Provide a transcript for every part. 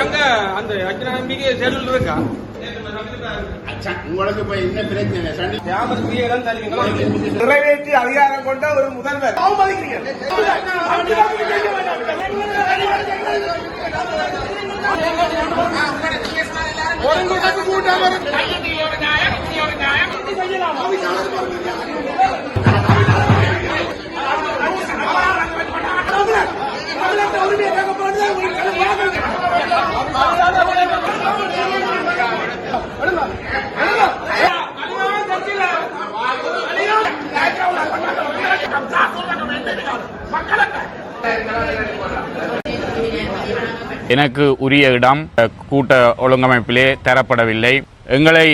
அங்க அந்த அர்ஜுன நம்பிக்கை ஷெடியூல் இருக்கா? உங்களுக்கு இப்ப என்ன பிரச்சனை? நிறைவேற்றி அதிகாரம் கொண்ட ஒரு முதல்வர். கூட்டம் உரிமையை எனக்கு உரிய இடம் கூட்ட ஒழுங்கமைப்பிலே தரப்படவில்லை. எங்களை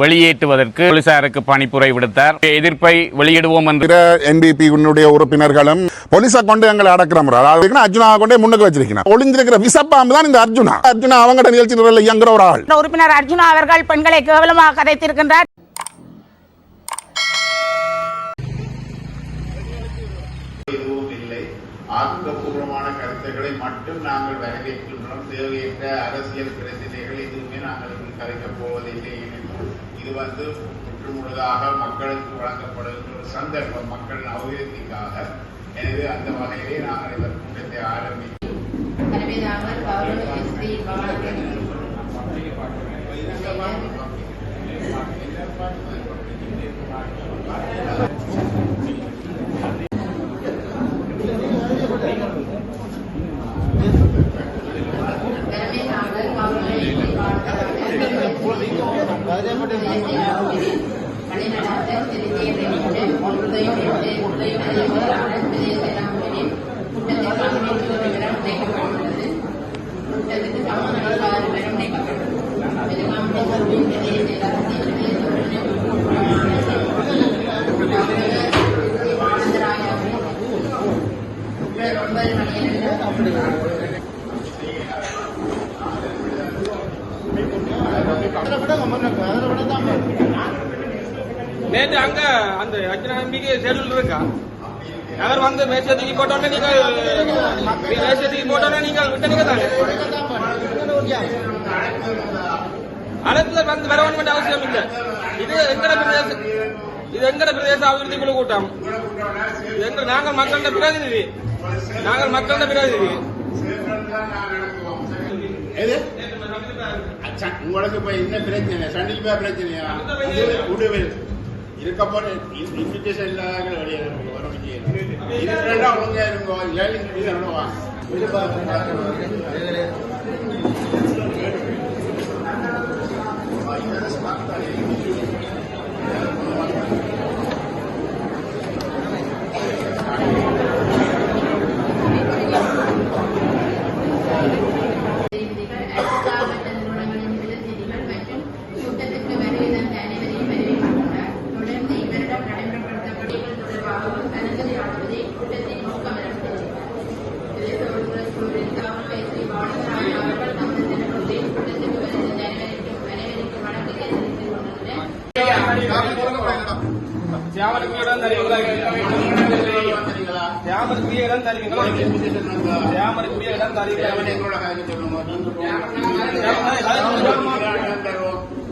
வெளியேற்றுவதற்கு போலீசாருக்கு பணிப்புரை விடுத்தார். எதிர்ப்பை வெளியிடுவோம் என்று என்பிபி உன்னுடைய உறுப்பினர்களும் போலீஸை கொண்டு எங்களை அடக்கிற முறை. அதாவது அர்ஜுனா கொண்டே முன்னுக்கு வச்சிருக்கேன் ஒளிஞ்சிருக்கிற விசப்பாம்பு தான் இந்த அர்ஜுனா. அர்ஜுனா அவங்கட நிகழ்ச்சி இயங்குற ஒரு ஆள். இந்த உறுப்பினர் அர்ஜுனா அவர்கள் பெண்களை கேவலமாக கதைத்திருக்கின்றார் எதுவும் இல்லை ஆக்கப்பூர்வமான கருத்துக்களை மட்டும் நாங்கள் வரவேற்கின்றோம் தேவையற்ற அரசியல் பிரச்சனைகள் எதுவுமே நாங்கள் கலைக்கப் போவதில்லை இது வந்து முற்றுமுழுதாக மக்களுக்கு வழங்கப்படுகின்ற ஒரு சந்தர்ப்பம் மக்களின் அபிவிருத்திக்காக. எனவே அந்த வகையிலே நாங்கள் இந்த கூட்டத்தை ஆரம்பித்தோம் தலைமையாளர் கௌரவ எஸ்பி வழிநடத்த திருத்தேவையுடன் உதயம் உதயம் பிரதேசங்களின் கூட்டத்தில் பங்கேற்று விவரம் கூட்டத்துக்கு ஆறு நேற்று அங்க அந்த அர்ஜுன நம்பிக்கை ஷெடியூல் இருக்கா? அவர் வந்து மேசத்துக்கு போட்டோன்னே நீங்கள் மேசத்துக்கு போட்டோன்னே நீங்கள் விட்ட நீங்க தானே? அனைத்துல வந்து வர வேண்டிய அவசியம் இல்லை. இது எங்கட பிரதேச இது எங்கட பிரதேச அபிவிருத்தி குழு கூட்டம். எங்க நாங்கள் மக்களோட பிரதிநிதி. நாங்கள் மக்களோட பிரதிநிதி. உங்களுக்கு இப்ப என்ன பிரச்சனை? சண்டிப்பா பிரச்சனையா? உடுவில். இருக்க போற இன்விடேஷன் இல்லாத வெளியே வர முடியாது. இருக்கிறதா ஒழுங்கா இருங்கோ. ஏழு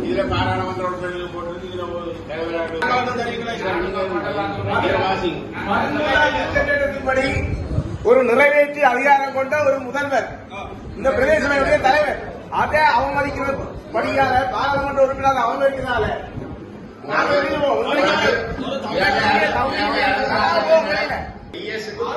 இதுல பாராளுமன்ற உறுப்பினர்கள் போட்டு இதுல ஒரு படி ஒரு நிறைவேற்றி அதிகாரம் கொண்ட ஒரு முதல்வர். இந்த பிரதேச தலைவர். அதை அவமதிக்கிற படியால பாராளுமன்ற உறுப்பினர் அவமதிக்கிறதால நாங்க வெளியிடுவோம்.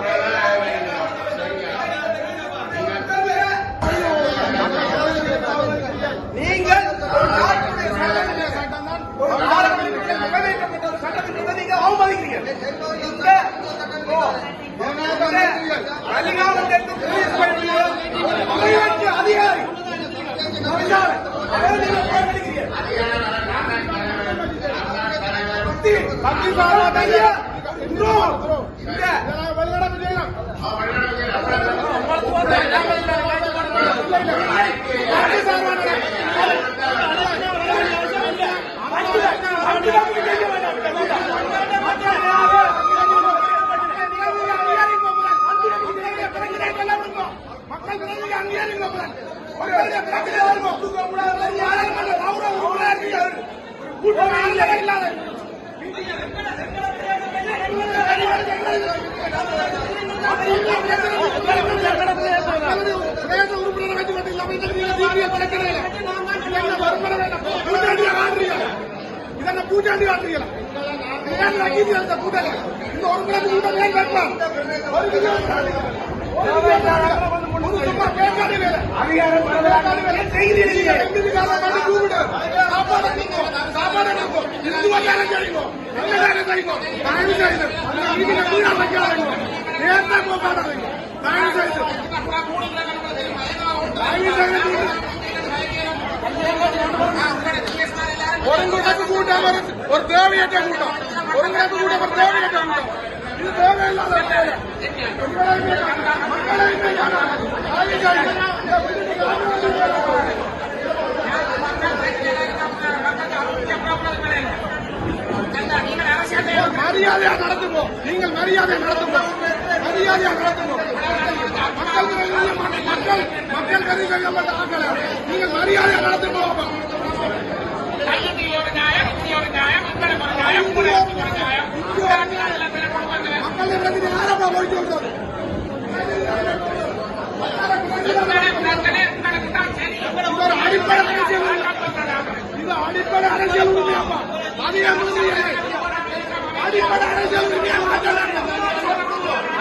நீங்கள் ஒரு நாட்டுடைய சட்டம் தான் ஒரு பாராளுமன்றத்தில் நிறைவேற்றப்பட்ட ஒரு சட்டத்திட்டத்தை ஏன் நகீதி அந்த கூட்டம் இந்த ஒரு கிலோ கூட்டம் ஏன் கேட்கலாம் ஒரு கிலோ ஒரு சும்மா கேட்காத வேலை அதிகாரம் கேட்காத வேலை செய்தி கூப்பிடு சாப்பாடு சாப்பாடு நடக்கும் இந்து வேலை செய்யும் நல்ல வேலை செய்யும் தயவு செய்து வீட்டில் வீணா வைக்காதீங்க நேர்த்த ஒருங்கிணைப்பு கூட்டம் ஒரு தேவையற்ற கூட்டம். ஒருங்கிணைப்பு கூட்டம் ஒரு தேவையற்ற கூட்டம். இது தேவையில்லாத மரியாதையா நடத்துவோம். நீங்கள் மரியாதை நடத்துவோம். மரியாதையா நடத்துவோம். மக்கள் மக்கள் மக்கள் கருவி செய்யப்பட்ட ஆட்களை நீங்கள் மரியாதையா நடத்துவோம் அடிப்படை அரசியல் இது அடிப்படை அரசியல் உரிமையாப்பா அடிப்படை அரசியல்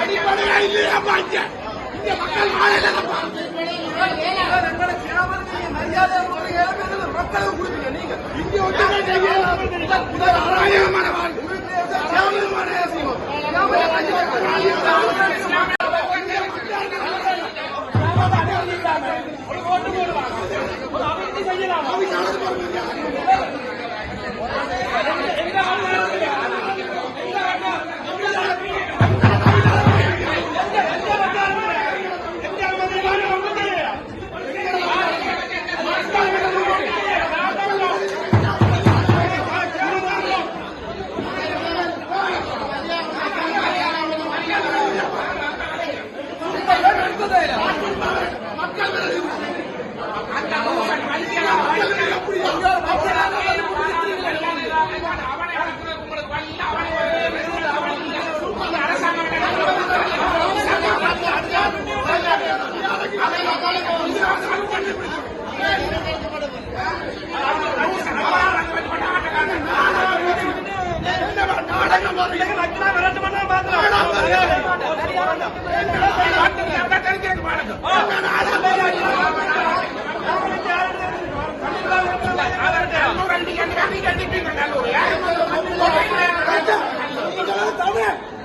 அடிப்படையா இல்லையாப்பா இங்க இங்க மக்கள் மரியாதை மக்களுக்கு கொடுப்பீங்க நீங்க. இங்க ஒன்றுமே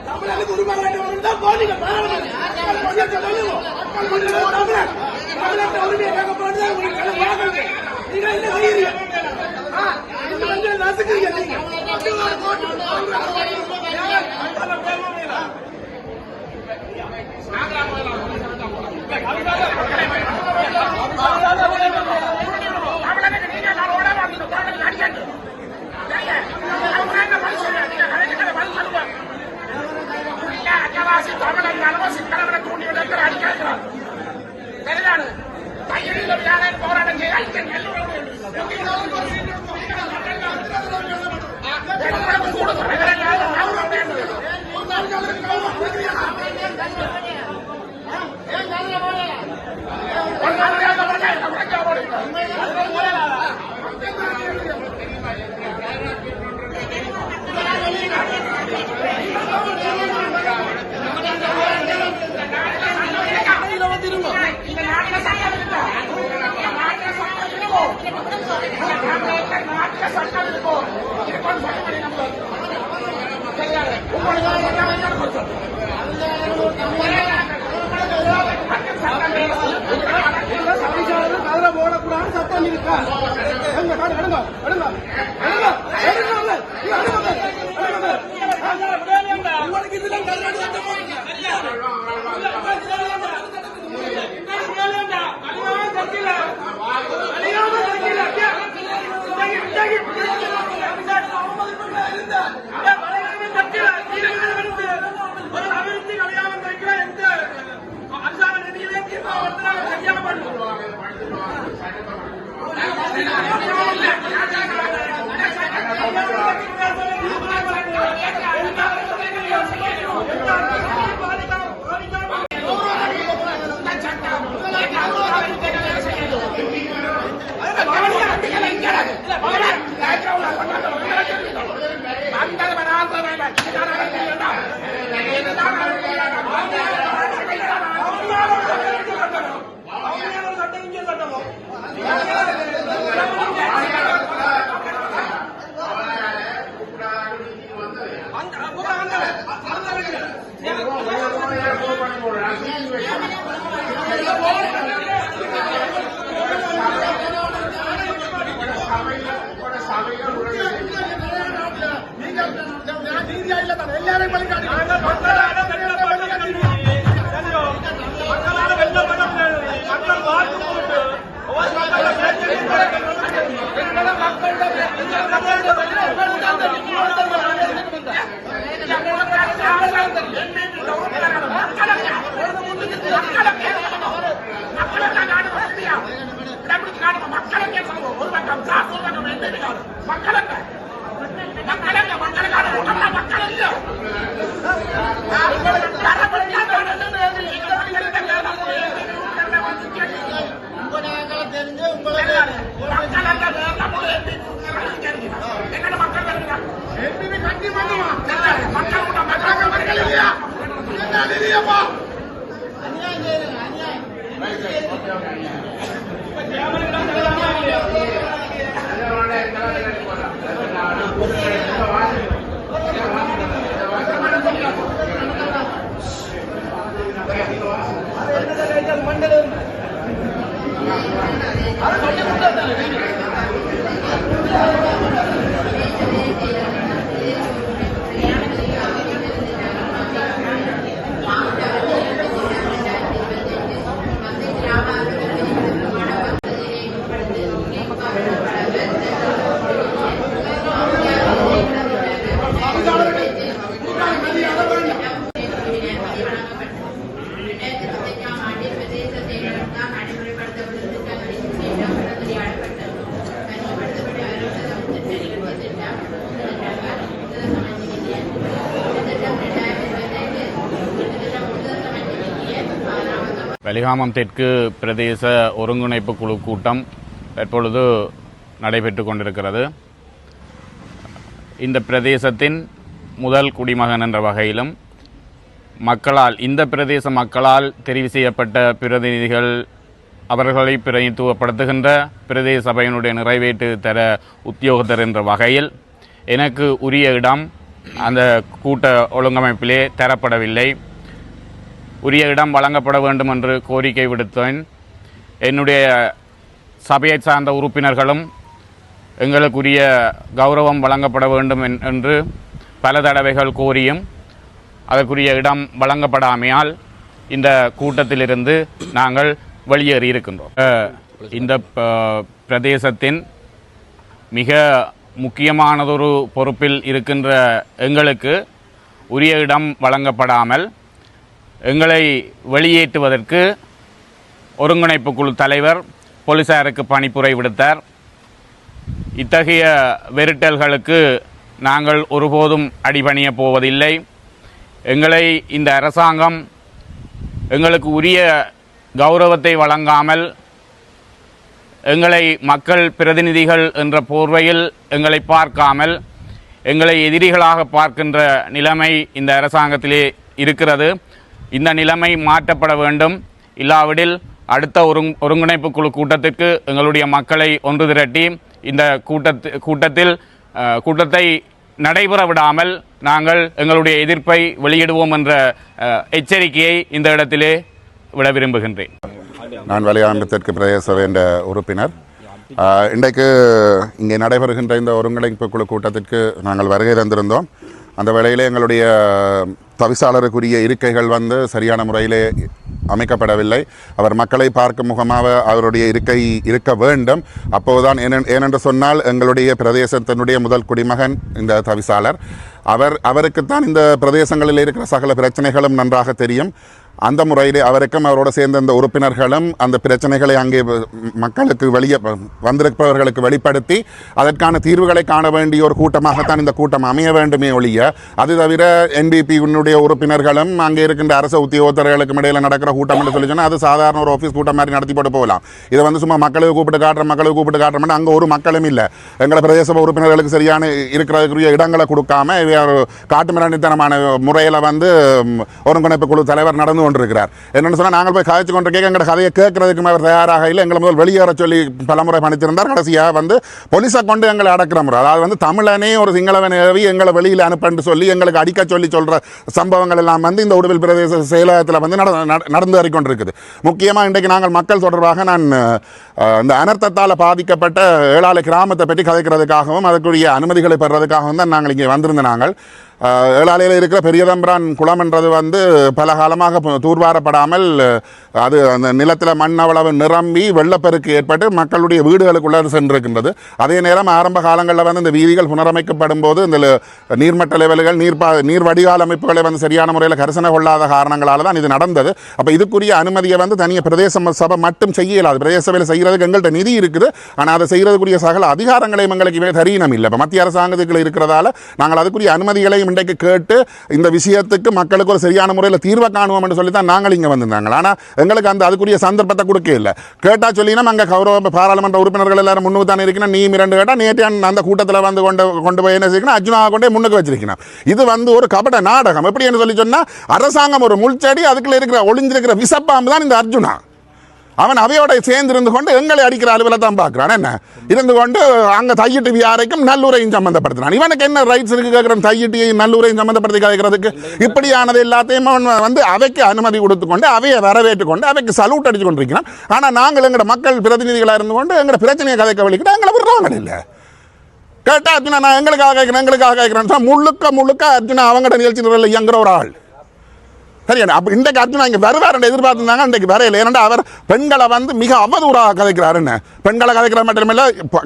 தமிழனுக்கு உரிமை வேண்டும் போனீங்க தமிழன் நம் சாசோட நம்ம என்ன மக்களுக்கு. மக்களுக்கு மக்களுக்கான மக்கள் இல்லை. அநியாயம் அநியாயம். இரண்டாயிரத்தி வலிகாமம் தெற்கு பிரதேச ஒருங்கிணைப்பு குழு கூட்டம் தற்பொழுது நடைபெற்று கொண்டிருக்கிறது. இந்த பிரதேசத்தின் முதல் குடிமகன் என்ற வகையிலும் மக்களால் இந்த பிரதேச மக்களால் தெரிவு செய்யப்பட்ட பிரதிநிதிகள் அவர்களை பிரதிநிதித்துவப்படுத்துகின்ற பிரதேச சபையினுடைய நிறைவேற்று தர உத்தியோகத்தர் என்ற வகையில் எனக்கு உரிய இடம் அந்த கூட்ட ஒழுங்கமைப்பிலே தரப்படவில்லை. உரிய இடம் வழங்கப்பட வேண்டும் என்று கோரிக்கை விடுத்தேன். என்னுடைய சபையை சார்ந்த உறுப்பினர்களும் எங்களுக்குரிய கௌரவம் வழங்கப்பட வேண்டும் என்று பல தடவைகள் கோரியும். அதற்குரிய இடம் வழங்கப்படாமையால் இந்த கூட்டத்திலிருந்து நாங்கள் வெளியேறி இருக்கின்றோம். இந்த ப- பிரதேசத்தின் மிக முக்கியமானதொரு பொறுப்பில் இருக்கின்ற எங்களுக்கு உரிய இடம் வழங்கப்படாமல் எங்களை வெளியேற்றுவதற்கு ஒருங்கிணைப்பு குழு தலைவர் போலீசாருக்கு பணிப்புரை விடுத்தார். இத்தகைய வெறுட்டல்களுக்கு நாங்கள் ஒருபோதும் அடிபணிய போவதில்லை. எங்களை இந்த அரசாங்கம் எங்களுக்கு உரிய கௌரவத்தை வழங்காமல் எங்களை மக்கள் பிரதிநிதிகள் என்ற போர்வையில் எங்களை பார்க்காமல் எங்களை எதிரிகளாக பார்க்கின்ற நிலைமை இந்த அரசாங்கத்திலே இருக்கிறது. இந்த நிலைமை மாற்றப்பட வேண்டும். இல்லாவிடில் அடுத்த ஒருங் ஒருங்கிணைப்பு குழு கூட்டத்திற்கு எங்களுடைய மக்களை ஒன்று திரட்டி இந்த கூட்டத்து கூட்டத்தில் கூட்டத்தை நடைபெற விடாமல் நாங்கள் எங்களுடைய எதிர்ப்பை வெளியிடுவோம் என்ற எச்சரிக்கையை இந்த இடத்திலே விட விரும்புகின்றேன். நான் வலையாண்டு பிரதேச சபை என்ற உறுப்பினர் இன்றைக்கு இங்கே நடைபெறுகின்ற இந்த ஒருங்கிணைப்பு குழு கூட்டத்திற்கு நாங்கள் வருகை தந்திருந்தோம். அந்த வேளையில் எங்களுடைய தவிசாளருக்குரிய இருக்கைகள் வந்து சரியான முறையிலே அமைக்கப்படவில்லை. அவர் மக்களை பார்க்கும் முகமாக அவருடைய இருக்கை இருக்க வேண்டும். அப்போதுதான் ஏனென்று சொன்னால் எங்களுடைய பிரதேசத்தினுடைய முதல் குடிமகன் இந்த தவிசாளர். அவர் அவருக்குத்தான் இந்த பிரதேசங்களில் இருக்கிற சகல பிரச்சனைகளும் நன்றாக தெரியும். அந்த முறையிலே அவருக்கும் அவரோட சேர்ந்த இந்த உறுப்பினர்களும் அந்த பிரச்சனைகளை அங்கே மக்களுக்கு வெளியே வ- வந்திருப்பவர்களுக்கு வெளிப்படுத்தி அதற்கான தீர்வுகளை காண வேண்டிய ஒரு கூட்டமாகத்தான் இந்த கூட்டம் அமைய வேண்டுமே ஒழிய அது தவிர என்பிபி உன்னுடைய உறுப்பினர்களும் அங்கே இருக்கின்ற அரசு உத்தியோகத்தர்களுக்கும் இடையில் நடக்கிற கூட்டம் என்று சொல்லி சொன்னால் அது சாதாரண ஒரு ஆஃபீஸ் கூட்டம் மாதிரி நடத்தி போட்டு போகலாம். இதை வந்து சும்மா மக்களுக்கு கூப்பிட்டு காட்டுற மக்களுக்கு கூப்பிட்டு காட்டுறோம்னா அங்கே ஒரு மக்களும் இல்லை. எங்களை பிரதேச உறுப்பினர்களுக்கு சரியான இருக்கிறதுக்குரிய இடங்களை கொடுக்காம இவ ஒரு காட்டுமிராண்டித்தனமான முறையில் வந்து ஒருங்கிணைப்பு குழு தலைவர் நடந்து கொண்டிருக்கிறார். என்னென்னு சொன்னால் நாங்கள் போய் கதைச்சு கொண்டு எங்களோட கதையை கேட்கறதுக்கு அவர் தயாராக இல்லை. எங்களை முதல் வெளியேற சொல்லி பலமுறை பணித்திருந்தார். கடைசியாக வந்து போலீஸை கொண்டு எங்களை அடக்கிற முறை. அதாவது வந்து தமிழனே ஒரு சிங்களவன் ஏவி எங்களை வெளியில் அனுப்பன்னு சொல்லி எங்களுக்கு அடிக்க சொல்லி சொல்கிற சம்பவங்கள் எல்லாம் வந்து இந்த உடுவில் பிரதேச செயலகத்தில் வந்து நட நடந்து வரைக்கொண்டிருக்குது முக்கியமாக இன்றைக்கு நாங்கள் மக்கள் தொடர்பாக நான் அந்த இந்த அனர்த்தத்தால் பாதிக்கப்பட்ட ஏழாலு கிராமத்தை பற்றி கதைக்கிறதுக்காகவும் அதற்குரிய அனுமதிகளை பெறுறதுக்காகவும் தான் நாங்கள் இங்கே வந்திருந்த நாங்கள். ஏழாலையில் இருக்கிற பெரியதம்பிரான் குளம் என்றது வந்து பல காலமாக தூர்வாரப்படாமல் அது அந்த நிலத்தில் மண் அவ்வளவு நிரம்பி வெள்ளப்பெருக்கு ஏற்பட்டு மக்களுடைய வீடுகளுக்குள்ளே சென்றிருக்கின்றது. அதே நேரம் ஆரம்ப காலங்களில் வந்து இந்த வீதிகள் புனரமைக்கப்படும் போது இந்த நீர்மட்ட லெவல்கள் நீர் பா நீர் வடிகால் அமைப்புகளை வந்து சரியான முறையில் கரிசனை கொள்ளாத காரணங்களால் தான் இது நடந்தது. அப்போ இதுக்குரிய அனுமதியை வந்து தனியாக பிரதேச சபை மட்டும் செய்ய இயலாது பிரதேச சபையில் செய்கிறதுக்கு எங்கள்கிட்ட நிதி இருக்குது. ஆனால் அதை செய்கிறதுக்குரிய சகல அதிகாரங்களையும் எங்களுக்கு இவை தரீனம் இல்லை இப்போ மத்திய அரசாங்கத்துக்குள்ள இருக்கிறதால நாங்கள் அதுக்குரிய அனுமதிகளையும் இன்றைக்கு கேட்டு இந்த விஷயத்துக்கு மக்களுக்கு ஒரு சரியான முறையில் தீர்வை காணுவோம்னு சொல்லி தான் நாங்கள் இங்கே வந்திருந்தாங்க. ஆனால் எங்களுக்கு அந்த அதுக்குரிய சந்தர்ப்பத்தை கொடுக்க இல்லை. கேட்டால் சொல்லினா அங்கே கௌரவ பாராளுமன்ற உறுப்பினர்கள் எல்லாரும் முன்னுக்கு தானே இருக்கணும் நீ இரண்டு கேட்டால் நேற்று அந்த கூட்டத்தில் வந்து கொண்டு கொண்டு போய் என்ன செய்யணும் அர்ஜுனா கொண்டே முன்னுக்கு வச்சிருக்கணும். இது வந்து ஒரு கபட நாடகம். எப்படின்னு சொல்லி சொன்னால் அரசாங்கம் ஒரு முள்செடி அதுக்குள்ள இருக்கிற ஒளிஞ்சிருக்கிற விசப்பாம்பு தான் இந்த அர்ஜுனா. அவன் அவையோட சேர்ந்து இருந்து கொண்டு எங்களை அடிக்கிற அளவில் தான் பார்க்குறான். என்ன? இருந்து கொண்டு அங்கே தையிட்டு வியாரைக்கும் நல்லுரையும் சம்மந்தப்படுத்துறான் இவனுக்கு என்ன ரைட்ஸ் இருக்கு கேட்குறான் தையிட்டியையும் நல்லுரையும் சம்மந்தப்படுத்தி கேட்கறதுக்கு இப்படியானது எல்லாத்தையும் அவன் வந்து அவைக்கு அனுமதி கொடுத்து கொண்டு அவையை வரவேற்று கொண்டு அவைக்கு சல்யூட் அடிச்சு கொண்டிருக்கிறான். ஆனால் நாங்கள் எங்களோட மக்கள் பிரதிநிதிகளாக இருந்து கொண்டு எங்களோட பிரச்சனையை கதைக்க வலிக்கிட்டு எங்களை விடுறாங்க இல்லை. கேட்டால் அர்ஜுனா நான் எங்களுக்காக கேட்குறேன் எங்களுக்காக கேட்குறேன். முழுக்க முழுக்க அர்ஜுனா அவங்கள்ட்ட நிகழ்ச்சி நிரலில் இயங்குற ஒரு ஆள். சரியா அப்போ இன்றைக்கு அர்ஜுனா இங்கே வருவார் எதிர்பார்த்துருந்தாங்க இன்றைக்கு வரையில. ஏன்னா அவர் பெண்களை வந்து மிக அவதூறாக கதைக்கிறாருன்னு பெண்களை கதைக்கிற மட்டுமில்ல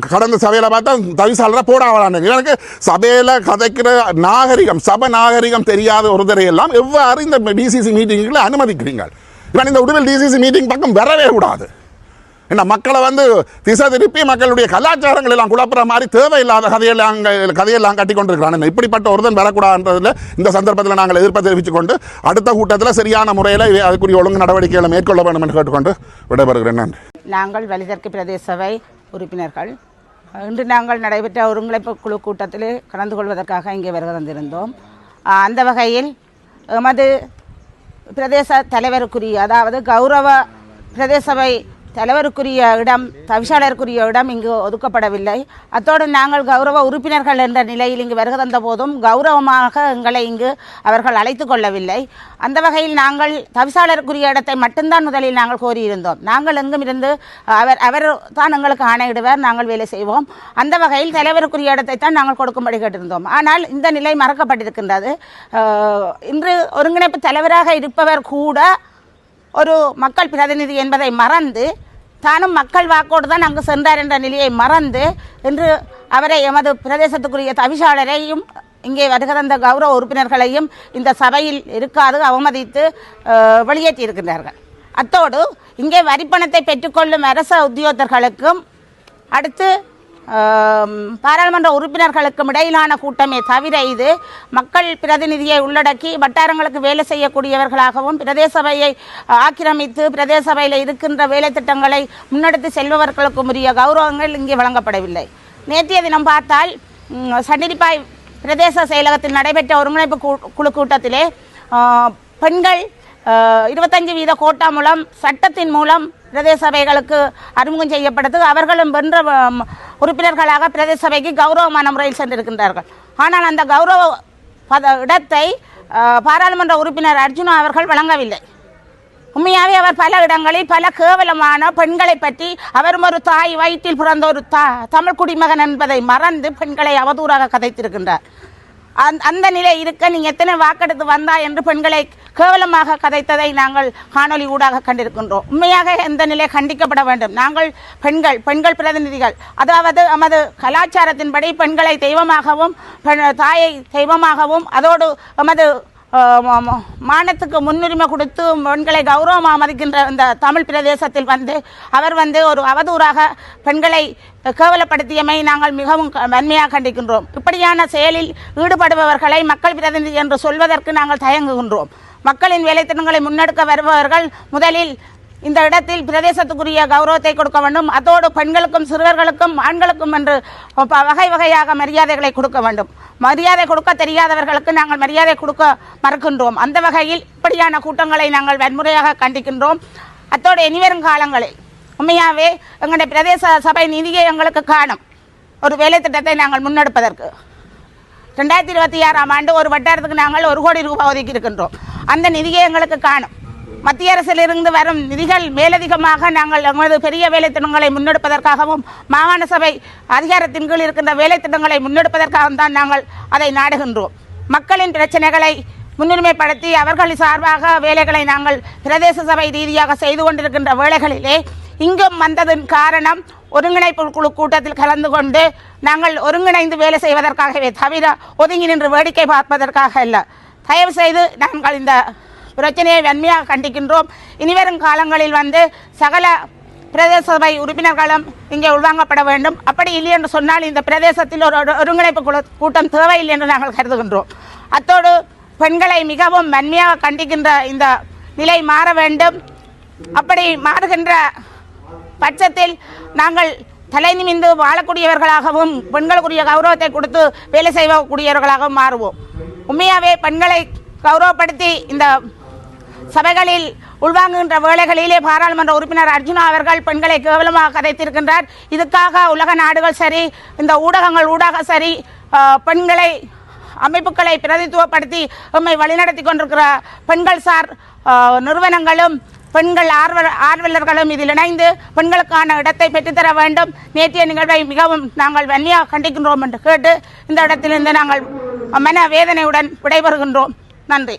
கடந்த சபையில் பார்த்தா தவிசாளராக போடாவான்னு எனக்கு சபையில் கதைக்கிற நாகரிகம் சபை நாகரிகம் தெரியாத ஒருத்தரை எல்லாம் எவ்வாறு இந்த டிசிசி மீட்டிங்கில் அனுமதிக்கிறீங்க இவன் இந்த உடுவில் டிசிசி மீட்டிங் பக்கம் வரவே கூடாது. என்ன மக்களை வந்து திசை திருப்பி மக்களுடைய கலாச்சாரங்கள் எல்லாம் குழப்புற மாதிரி தேவையில்லாத கதையெல்லாம் அங்கே கதையெல்லாம் கட்டி கொண்டிருக்கிறான் இப்படிப்பட்ட ஒருதன் வரக்கூடாதுன்றதில் இந்த சந்தர்ப்பத்தில் நாங்கள் எதிர்ப்பை தெரிவித்துக் கொண்டு அடுத்த கூட்டத்தில் சரியான முறையில் அதுக்குரிய ஒழுங்கு நடவடிக்கைகளை மேற்கொள்ள வேண்டும் என்று கேட்டுக்கொண்டு விடைபெறுகிறேன். நன்றி. நாங்கள் வலிதற்கு பிரதேச சபை உறுப்பினர்கள். இன்று நாங்கள் நடைபெற்ற ஒருங்கிணைப்பு குழு கூட்டத்தில் கலந்து கொள்வதற்காக இங்கே வருகை தந்திருந்தோம். அந்த வகையில் எமது பிரதேச தலைவருக்குரிய அதாவது கௌரவ பிரதேச சபை தலைவருக்குரிய இடம் தவிசாளருக்குரிய இடம் இங்கு ஒதுக்கப்படவில்லை. அத்தோடு நாங்கள் கௌரவ உறுப்பினர்கள் என்ற நிலையில் இங்கு வருகை தந்த போதும் கௌரவமாக எங்களை இங்கு அவர்கள் அழைத்து கொள்ளவில்லை. அந்த வகையில் நாங்கள் தவிசாளருக்குரிய இடத்தை மட்டும்தான் முதலில் நாங்கள் கோரியிருந்தோம். நாங்கள் எங்கும் இருந்து அவர் அவர் தான் எங்களுக்கு ஆணையிடுவார் நாங்கள் வேலை செய்வோம். அந்த வகையில் தலைவருக்குரிய இடத்தை தான் நாங்கள் கொடுக்கும்படி கேட்டிருந்தோம். ஆனால் இந்த நிலை மறக்கப்பட்டிருக்கின்றது. இன்று ஒருங்கிணைப்பு தலைவராக இருப்பவர் கூட ஒரு மக்கள் பிரதிநிதி என்பதை மறந்து தானும் மக்கள் வாக்கோடு தான் அங்கு சென்றார் என்ற நிலையை மறந்து இன்று அவரை எமது பிரதேசத்துக்குரிய தவிசாளரையும் இங்கே வருகை கௌரவ உறுப்பினர்களையும் இந்த சபையில் இருக்காது அவமதித்து வெளியேற்றியிருக்கின்றார்கள். அத்தோடு இங்கே வரிப்பணத்தை பெற்றுக்கொள்ளும் அரச உத்தியோகத்தர்களுக்கும் அடுத்து பாராளுமன்ற உறுப்பினர்களுக்கும் இடையிலான கூட்டமே தவிர இது மக்கள் பிரதிநிதியை உள்ளடக்கி வட்டாரங்களுக்கு வேலை செய்யக்கூடியவர்களாகவும் பிரதேச சபையை ஆக்கிரமித்து பிரதேச சபையில் இருக்கின்ற வேலை திட்டங்களை முன்னெடுத்து செல்பவர்களுக்கும் உரிய கௌரவங்கள் இங்கே வழங்கப்படவில்லை. நேற்றைய தினம் பார்த்தால் ம், சண்டிலிப்பாய் பிரதேச செயலகத்தில் நடைபெற்ற ஒருங்கிணைப்பு கூ- குழு கூட்டத்திலே பெண்கள் இருபத்தஞ்சு வீத கோட்டா மூலம் சட்டத்தின் மூலம் பிரதேச சபைகளுக்கு அறிமுகம் செய்யப்பட்டது. அவர்களும் வென்ற உறுப்பினர்களாக பிரதேச சபைக்கு கௌரவமான முறையில் சென்றிருக்கின்றார்கள். ஆனால் அந்த கௌரவ பத இடத்தை பாராளுமன்ற உறுப்பினர் அர்ஜுனா அவர்கள் வழங்கவில்லை. உண்மையாகவே அவர் பல இடங்களில் பல கேவலமான பெண்களை பற்றி அவரும் ஒரு தாய் வயிற்றில் பிறந்த ஒரு தா தமிழ் குடிமகன் என்பதை மறந்து பெண்களை அவதூறாக கதைத்திருக்கின்றார். அந்த அந்த நிலை இருக்க நீ எத்தனை வாக்கெடுத்து வந்தா என்று பெண்களை கேவலமாக கதைத்ததை நாங்கள் காணொலி ஊடாக கண்டிருக்கின்றோம். உண்மையாக இந்த நிலை கண்டிக்கப்பட வேண்டும். நாங்கள் பெண்கள் பெண்கள் பிரதிநிதிகள் அதாவது நமது கலாச்சாரத்தின்படி பெண்களை தெய்வமாகவும் பெண் தாயை தெய்வமாகவும் அதோடு நமது மானத்துக்கு முன்னுரிமை கொடுத்து பெண்களை கௌரவமாக மதிக்கின்ற இந்த தமிழ் பிரதேசத்தில் வந்து அவர் வந்து ஒரு அவதூறாக பெண்களை கேவலப்படுத்தியமை நாங்கள் மிகவும் க- வன்மையாக கண்டிக்கின்றோம். இப்படியான செயலில் ஈடுபடுபவர்களை மக்கள் பிரதிநிதி என்று சொல்வதற்கு நாங்கள் தயங்குகின்றோம். மக்களின் வேலைத்திட்டங்களை முன்னெடுக்க வருபவர்கள் முதலில் இந்த இடத்தில் பிரதேசத்துக்குரிய கௌரவத்தை கொடுக்க வேண்டும். அதோடு பெண்களுக்கும் சிறுவர்களுக்கும் ஆண்களுக்கும் என்று வகை வகையாக மரியாதைகளை கொடுக்க வேண்டும். மரியாதை கொடுக்க தெரியாதவர்களுக்கு நாங்கள் மரியாதை கொடுக்க மறுக்கின்றோம். அந்த வகையில் இப்படியான கூட்டங்களை நாங்கள் வன்முறையாக கண்டிக்கின்றோம். அத்தோடு இனிவரும் காலங்களில் உண்மையாகவே எங்களுடைய பிரதேச சபை நிதியை எங்களுக்கு காணும். ஒரு வேலை திட்டத்தை நாங்கள் முன்னெடுப்பதற்கு. ரெண்டாயிரத்தி இருபத்தி ஆறாம் ஆண்டு ஒரு வட்டாரத்துக்கு நாங்கள் ஒரு கோடி ரூபாய் ஒதுக்கி இருக்கின்றோம். அந்த நிதியை எங்களுக்கு காணும். மத்திய அரசிலிருந்து வரும் நிதிகள் மேலதிகமாக நாங்கள் எங்களது பெரிய வேலைத்திட்டங்களை முன்னெடுப்பதற்காகவும் மாகாண சபை அதிகாரத்தின் கீழ் இருக்கின்ற வேலைத்திட்டங்களை முன்னெடுப்பதற்காகவும் தான் நாங்கள் அதை நாடுகின்றோம். மக்களின் பிரச்சனைகளை முன்னுரிமைப்படுத்தி அவர்கள் சார்பாக வேலைகளை நாங்கள் பிரதேச சபை ரீதியாக செய்து கொண்டிருக்கின்ற வேலைகளிலே இங்கும் வந்ததன் காரணம் ஒருங்கிணைப்பு குழு கூட்டத்தில் கலந்து கொண்டு நாங்கள் ஒருங்கிணைந்து வேலை செய்வதற்காகவே தவிர ஒதுங்கி நின்று வேடிக்கை பார்ப்பதற்காக அல்ல. தயவு செய்து நாங்கள் இந்த பிரச்சனையை வன்மையாக கண்டிக்கின்றோம். இனிவரும் காலங்களில் வந்து சகல பிரதேச சபை உறுப்பினர்களும் இங்கே உள்வாங்கப்பட வேண்டும். அப்படி இல்லை என்று சொன்னால் இந்த பிரதேசத்தில் ஒரு ஒரு ஒருங்கிணைப்பு குழு கூட்டம் தேவையில்லை என்று நாங்கள் கருதுகின்றோம். அத்தோடு பெண்களை மிகவும் வன்மையாக கண்டிக்கின்ற இந்த நிலை மாற வேண்டும். அப்படி மாறுகின்ற பட்சத்தில் நாங்கள் தலை நிமிந்து வாழக்கூடியவர்களாகவும் பெண்களுக்குரிய கௌரவத்தை கொடுத்து வேலை செய்யக்கூடியவர்களாகவும் மாறுவோம். உண்மையாகவே பெண்களை கௌரவப்படுத்தி இந்த சபைகளில் உள்வாங்குகின்ற வேளைகளிலே பாராளுமன்ற உறுப்பினர் அர்ஜுனா அவர்கள் பெண்களை கேவலமாக கதைத்திருக்கின்றார். இதுக்காக உலக நாடுகள் சரி இந்த ஊடகங்கள் ஊடாக சரி பெண்களை அமைப்புகளை பிரதித்துவப்படுத்தி நம்மை வழிநடத்தி கொண்டிருக்கிற பெண்கள் சார் நிறுவனங்களும் பெண்கள் ஆர்வ ஆர்வலர்களும் இதில் இணைந்து பெண்களுக்கான இடத்தை பெற்றுத்தர வேண்டும். நேற்றைய நிகழ்வை மிகவும் நாங்கள் வன்மையாக கண்டிக்கின்றோம் என்று கேட்டு இந்த இடத்திலிருந்து நாங்கள் மன வேதனையுடன் விடைபெறுகின்றோம். நன்றி.